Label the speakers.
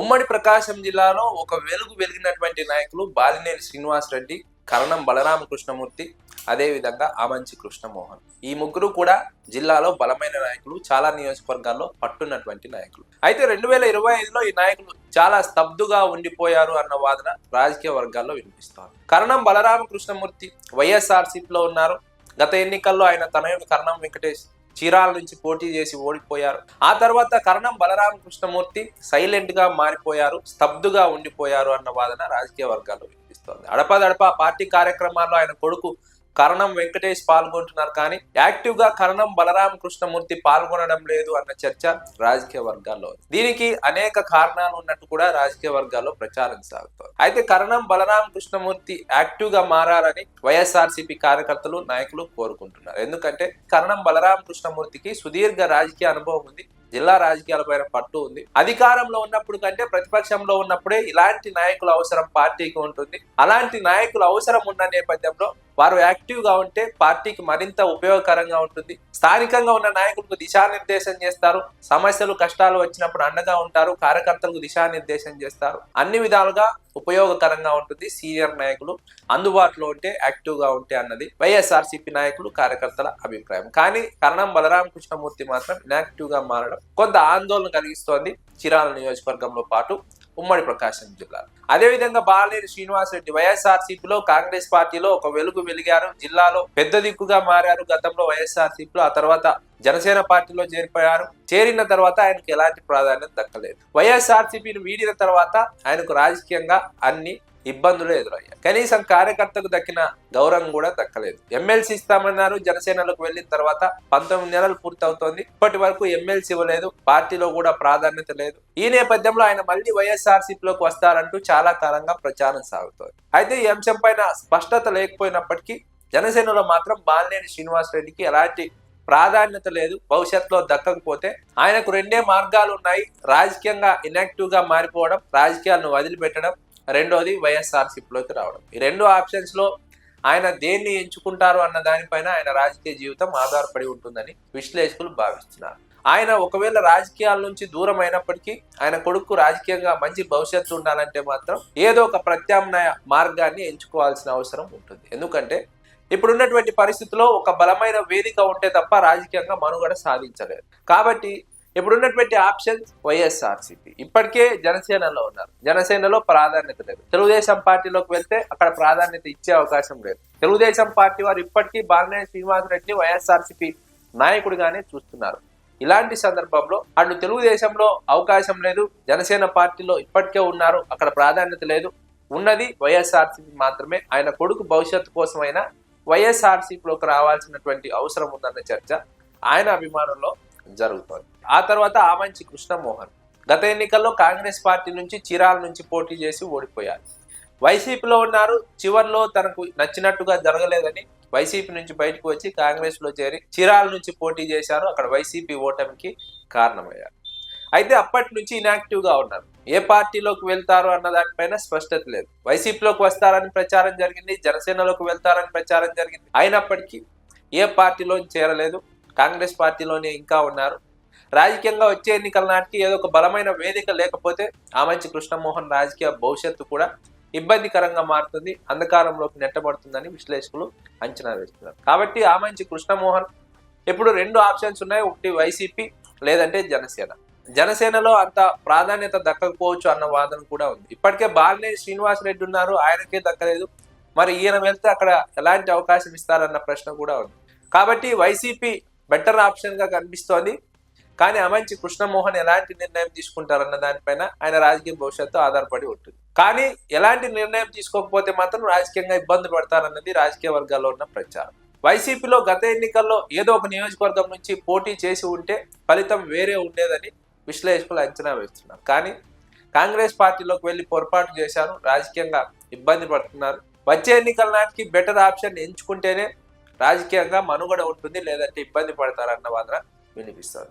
Speaker 1: ఉమ్మడి ప్రకాశం జిల్లాలో ఒక వెలుగు వెలిగినటువంటి నాయకులు బాలినేని శ్రీనివాస్ రెడ్డి కరణం బలరామకృష్ణమూర్తి అదేవిధంగా ఆమంచి కృష్ణమోహన్. ఈ ముగ్గురు కూడా జిల్లాలో బలమైన నాయకులు చాలా నియోజకవర్గాల్లో పట్టున్నటువంటి నాయకులు. అయితే రెండు వేల ఇరవై ఐదులో ఈ నాయకులు చాలా స్తబ్దుగా ఉండిపోయారు అన్న వాదన రాజకీయ వర్గాల్లో వినిపిస్తారు కరణం బలరామకృష్ణమూర్తి వైఎస్ఆర్సీపీలో ఉన్నారు. గత ఎన్నికల్లో ఆయన తనయుడు కరణం వెంకటేష్ చీరాల నుంచి పోటీ చేసి ఓడిపోయారు. ఆ తర్వాత కరణం బలరామ కృష్ణమూర్తి సైలెంట్గా మారిపోయారు స్తబ్దుగా ఉండిపోయారు అన్న వాదన రాజకీయ వర్గాల్లో వినిపిస్తోంది. అడపదడప పార్టీ కార్యక్రమాల్లో ఆయన కొడుకు కరణం వెంకటేష్ పాల్గొంటున్నారు కానీ యాక్టివ్గా కరణం బలరామ కృష్ణమూర్తి పాల్గొనడం లేదు అన్న చర్చ రాజకీయ వర్గాల్లో దీనికి అనేక కారణాలు ఉన్నట్టు కూడా రాజకీయ వర్గాల్లో ప్రచారం సాగుతోంది. అయితే కరణం బలరామ కృష్ణమూర్తి యాక్టివ్గా మారాలని వైఎస్ఆర్సీపీ కార్యకర్తలు నాయకులు కోరుకుంటున్నారు. ఎందుకంటే కరణం బలరామ కృష్ణమూర్తికి సుదీర్ఘ రాజకీయ అనుభవం ఉంది జిల్లా రాజకీయాలపైన పట్టు ఉంది. అధికారంలో ఉన్నప్పుడు కంటే ప్రతిపక్షంలో ఉన్నప్పుడే ఇలాంటి నాయకుల అవసరం పార్టీకి ఉంటుంది. అలాంటి నాయకుల అవసరం ఉన్న నేపథ్యంలో వారు యాక్టివ్గా ఉంటే పార్టీకి మరింత ఉపయోగకరంగా ఉంటుంది. స్థానికంగా ఉన్న నాయకులకు దిశానిర్దేశం చేస్తారు. సమస్యలు కష్టాలు వచ్చినప్పుడు అండగా ఉంటారు. కార్యకర్తలకు దిశానిర్దేశం చేస్తారు. అన్ని విధాలుగా ఉపయోగకరంగా ఉంటుంది సీనియర్ నాయకులు. అందుబాటులో ఉంటే యాక్టివ్గా ఉంటే అన్నది వైఎస్ఆర్సీపీ నాయకులు కార్యకర్తల అభిప్రాయం. కానీ కరణం బలరామ కృష్ణమూర్తి మాత్రం ఇన్యాక్టివ్గా మారడం కొంత ఆందోళన కలిగిస్తోంది. చిరాల నియోజకవర్గంలో పాటు ఉమ్మడి ప్రకాశం జిల్లాలో అదేవిధంగా బాలనేని శ్రీనివాసరెడ్డి వైఎస్ఆర్సీపీలో కాంగ్రెస్ పార్టీలో ఒక వెలుగు వెలిగారు. జిల్లాలో పెద్ద దిక్కుగా మారారు గతంలో వైఎస్ఆర్సీపీలో ఆ తర్వాత జనసేన పార్టీలో చేరిపోయారు. చేరిన తర్వాత ఆయనకు ఎలాంటి ప్రాధాన్యత దక్కలేదు. వైఎస్ఆర్సీపీని వీడిన తర్వాత ఆయనకు రాజకీయంగా అన్ని ఇబ్బందులు ఎదురయ్యాయి. కనీసం కార్యకర్తకు దక్కిన గౌరవం కూడా దక్కలేదు. ఎమ్మెల్సీ ఇస్తామన్నారు. జనసేనలకు వెళ్ళిన తర్వాత పంతొమ్మిది నెలలు పూర్తవుతోంది. ఇప్పటి వరకు ఎమ్మెల్సీ ఇవ్వలేదు. పార్టీలో కూడా ప్రాధాన్యత లేదు. ఈ నేపథ్యంలో ఆయన మళ్ళీ వైఎస్ఆర్సీపీలోకి వస్తారంటూ చాలా కాలంగా ప్రచారం సాగుతోంది. అయితే ఈ అంశం పైన స్పష్టత లేకపోయినప్పటికీ జనసేనలో మాత్రం బాలినేని శ్రీనివాస్ రెడ్డికి ఎలాంటి ప్రాధాన్యత లేదు భవిష్యత్తులో దక్కకపోతే ఆయనకు రెండే మార్గాలు ఉన్నాయి. రాజకీయంగా ఇనాక్టివ్గా మారిపోవడం రాజకీయాలను వదిలిపెట్టడం రెండోది వైఎస్ఆర్సీపీలోకి రావడం. ఈ రెండు ఆప్షన్స్లో ఆయన దేన్ని ఎంచుకుంటారు అన్న దానిపైన ఆయన రాజకీయ జీవితం ఆధారపడి ఉంటుందని విశ్లేషకులు భావిస్తున్నారు. ఆయన ఒకవేళ రాజకీయాల నుంచి దూరం అయినప్పటికీ ఆయన కొడుకు రాజకీయంగా మంచి భవిష్యత్తు ఉండాలంటే మాత్రం ఏదో ఒక ప్రత్యామ్నాయ మార్గాన్ని ఎంచుకోవాల్సిన అవసరం ఉంటుంది. ఎందుకంటే ఇప్పుడున్నటువంటి పరిస్థితిలో ఒక బలమైన వేదిక ఉంటే తప్ప రాజకీయంగా మనుగడ సాధించలేదు. కాబట్టి ఇప్పుడున్నటువంటి ఆప్షన్స్ వైఎస్ఆర్సీపీ. ఇప్పటికే జనసేనలో ఉన్నారు. జనసేనలో ప్రాధాన్యత లేదు. తెలుగుదేశం పార్టీలోకి వెళ్తే అక్కడ ప్రాధాన్యత ఇచ్చే అవకాశం లేదు. తెలుగుదేశం పార్టీ వారు ఇప్పటికీ బాలినేని శ్రీనివాసరెడ్డిని వైఎస్ఆర్సీపీ నాయకుడిగానే చూస్తున్నారు. ఇలాంటి సందర్భంలో అటు తెలుగుదేశంలో అవకాశం లేదు. జనసేన పార్టీలో ఇప్పటికే ఉన్నారు. అక్కడ ప్రాధాన్యత లేదు. ఉన్నది వైఎస్ఆర్సీపీ మాత్రమే. ఆయన కొడుకు భవిష్యత్తు కోసమైనా వైఎస్ఆర్సీపీలోకి రావాల్సినటువంటి అవసరం ఉందన్న చర్చ ఆయన అభిమానంలో జరుగుతోంది. ఆ తర్వాత ఆమంచి కృష్ణమోహన్. గత ఎన్నికల్లో కాంగ్రెస్ పార్టీ నుంచి చీరాల నుంచి పోటీ చేసి ఓడిపోయారు. వైసీపీలో ఉన్నారు చివర్లో తనకు నచ్చినట్టుగా జరగలేదని వైసీపీ నుంచి బయటకు వచ్చి కాంగ్రెస్లో చేరి చీరాల నుంచి పోటీ చేశారు. అక్కడ వైసీపీ ఓటమికి కారణమయ్యారు. అయితే అప్పటి నుంచి ఇనాక్టివ్గా ఉన్నారు. ఏ పార్టీలోకి వెళ్తారు అన్న దానిపైన స్పష్టత లేదు. వైసీపీలోకి వస్తారని ప్రచారం జరిగింది జనసేనలోకి వెళ్తారని ప్రచారం జరిగింది. అయినప్పటికీ ఏ పార్టీలో చేరలేదు కాంగ్రెస్ పార్టీలోనే ఇంకా ఉన్నారు. రాజకీయంగా వచ్చే ఎన్నికల నాటికి ఏదో ఒక బలమైన వేదిక లేకపోతే ఆమంచి కృష్ణమోహన్ రాజకీయ భవిష్యత్తు కూడా ఇబ్బందికరంగా మారుతుంది అంధకారంలోకి నెట్టబడుతుందని విశ్లేషకులు అంచనా వేస్తున్నారు. కాబట్టి ఆమంచి కృష్ణమోహన్ ఇప్పుడు రెండు ఆప్షన్స్ ఉన్నాయి ఒకటి వైసీపీ లేదంటే జనసేన. జనసేనలో అంత ప్రాధాన్యత దక్కకపోవచ్చు అన్న వాదన కూడా ఉంది. ఇప్పటికే బాలనే శ్రీనివాస్ రెడ్డి ఉన్నారు ఆయనకే దక్కలేదు. మరి ఈయన వెళ్తే అక్కడ ఎలాంటి అవకాశం ఇస్తారన్న ప్రశ్న కూడా ఉంది. కాబట్టి వైసీపీ బెటర్ ఆప్షన్గా కనిపిస్తోంది. కానీ అమంచి కృష్ణమోహన్ ఎలాంటి నిర్ణయం తీసుకుంటారన్న దానిపైన ఆయన రాజకీయ భవిష్యత్తు ఆధారపడి ఉంటుంది. కానీ ఎలాంటి నిర్ణయం తీసుకోకపోతే మాత్రం రాజకీయంగా ఇబ్బంది పడతారన్నది రాజకీయ వర్గాల్లో ఉన్న ప్రచారం. వైసీపీలో గత ఎన్నికల్లో ఏదో ఒక నియోజకవర్గం నుంచి పోటీ చేసి ఉంటే ఫలితం వేరే ఉండేదని విశ్లేషకులు అంచనా వేస్తున్నారు. కానీ కాంగ్రెస్ పార్టీలోకి వెళ్ళి పొరపాటు చేశారు రాజకీయంగా ఇబ్బంది పడుతున్నారు. వచ్చే ఎన్నికల నాటికి బెటర్ ఆప్షన్ ఎంచుకుంటేనే రాజకీయంగా మనుగడ ఉంటుంది లేదంటే ఇబ్బంది పడతారన్న వాదన వినిపిస్తారు